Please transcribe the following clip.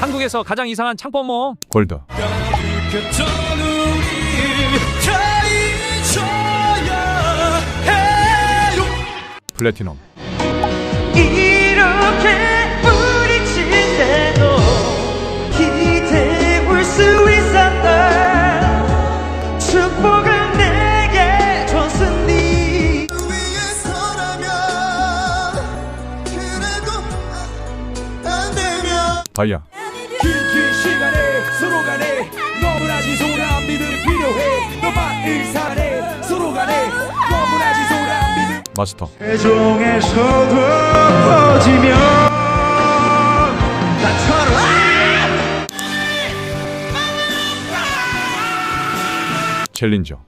한국에서 가장 이상한 창법 모험 골드. 플래티넘. 이렇게 부딪힌데도 기대해 볼수 있었다. 축복을 내게 줬으니. 위해서라면 그래도 안 되면 다이아 긴긴 시간에 서로 간에 너무나 지소한 믿음이 필요해. 너만 일산에 서로 간에 너무나 지소한 믿음. 마스터. 세종에서도 퍼지면 나처럼 챌린저